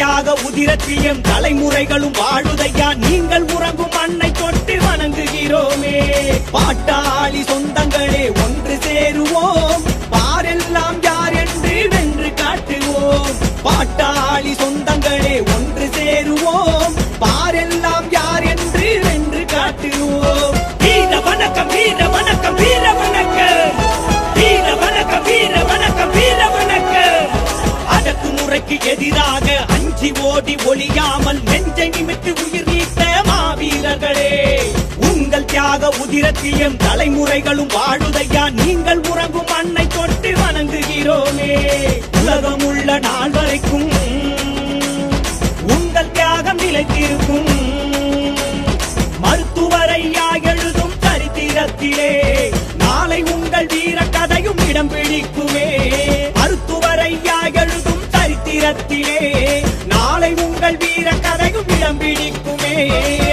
தியாக உதிரத்தியம் தலைமுறைகளும் வாழுதையா. நீங்கள் உறங்கும் மண்ணை தொட்டு வணங்குகிறோமே. பாட்டாளி சொந்தங்களே ஒன்று சேருவோம். பாரெல்லாம் யார் என்று வென்று காட்டுவோம். பாட்டாளி சொந்தங்களே ஒன்று சேருவோம். பாரெல்லாம் யார் என்று வென்று காட்டுவோம். வீர வணக்கம் வீர வணக்கம் வீர வணக்கம். வீர வணக்கம் வீர வணக்கம் வீர வணக்கம். அடக்குமுறைக்கு எதிராக அஞ்சி ஓடி ஒளியாமல் நெஞ்சை நிமித்து உயிர் நீத்த மாவீரர்களே. உங்கள் தியாக உதிரத்தில் எம் தலைமுறைகளும் வாழுதையா நீங்கள் உறங்கும் அன்னை தொட்டு வணங்குகிறோமே. உலகம் உள்ள நாள் வரைக்கும் உங்கள் தியாகம் நிலைத்திருக்கும். மருத்துவரையா எழுதும் சரித்திரத்திலே நாளை உங்கள் வீர கதையும் இடம் வீர கதையும் இடம் பிடிக்குமே.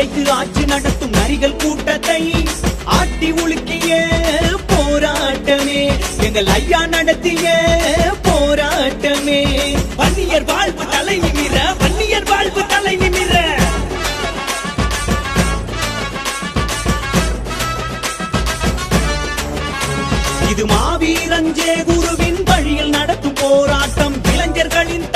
எட்டு ஆட்சி நடத்தும் நரிகள் கூட்டத்தை ஆட்டி உலுக்கிய போராட்டமே. எங்கள் ஐயா நடத்திய போராட்டமே. வன்னியர் வாழ்வு தலை நிமிர வன்னியர் வாழ்வு தலை நிமிர. இது மாவீரஞ்சே குருவின் வழியில் நடத்தும் போராட்டம். இளைஞர்களின்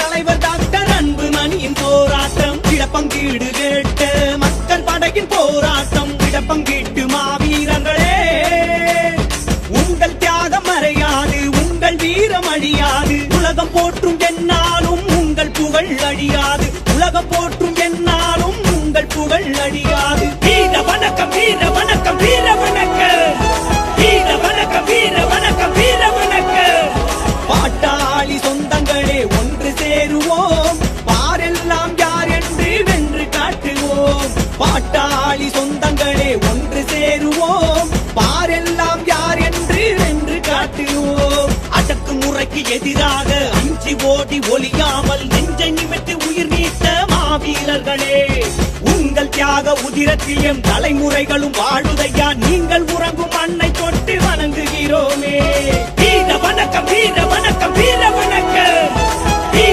ரத்தம் போராட்டம் இடப்பங்கீட்டு மாவீரர்களே. உங்கள் தியாகம் மறையாது உங்கள் வீரம் அழியாது. உலகம் போற்றும் என்னாலும் உங்கள் புகழ் அழியாது. உலகம் போற்றும் என்னாலும் உங்கள் புகழ் அழியாது. வீர வணக்கம் வீர எதிராக அஞ்சி ஓடி ஒலியாமல் நெஞ்சை நிமித்து உயிர் நீத்த மாவீரர்களே உங்கள் தியாக உதிரத்தியம் தலைமுறைகளும் வாழுதையா நீங்கள் உறங்கும் மண்ணை தொட்டு வணங்குகிறோம்.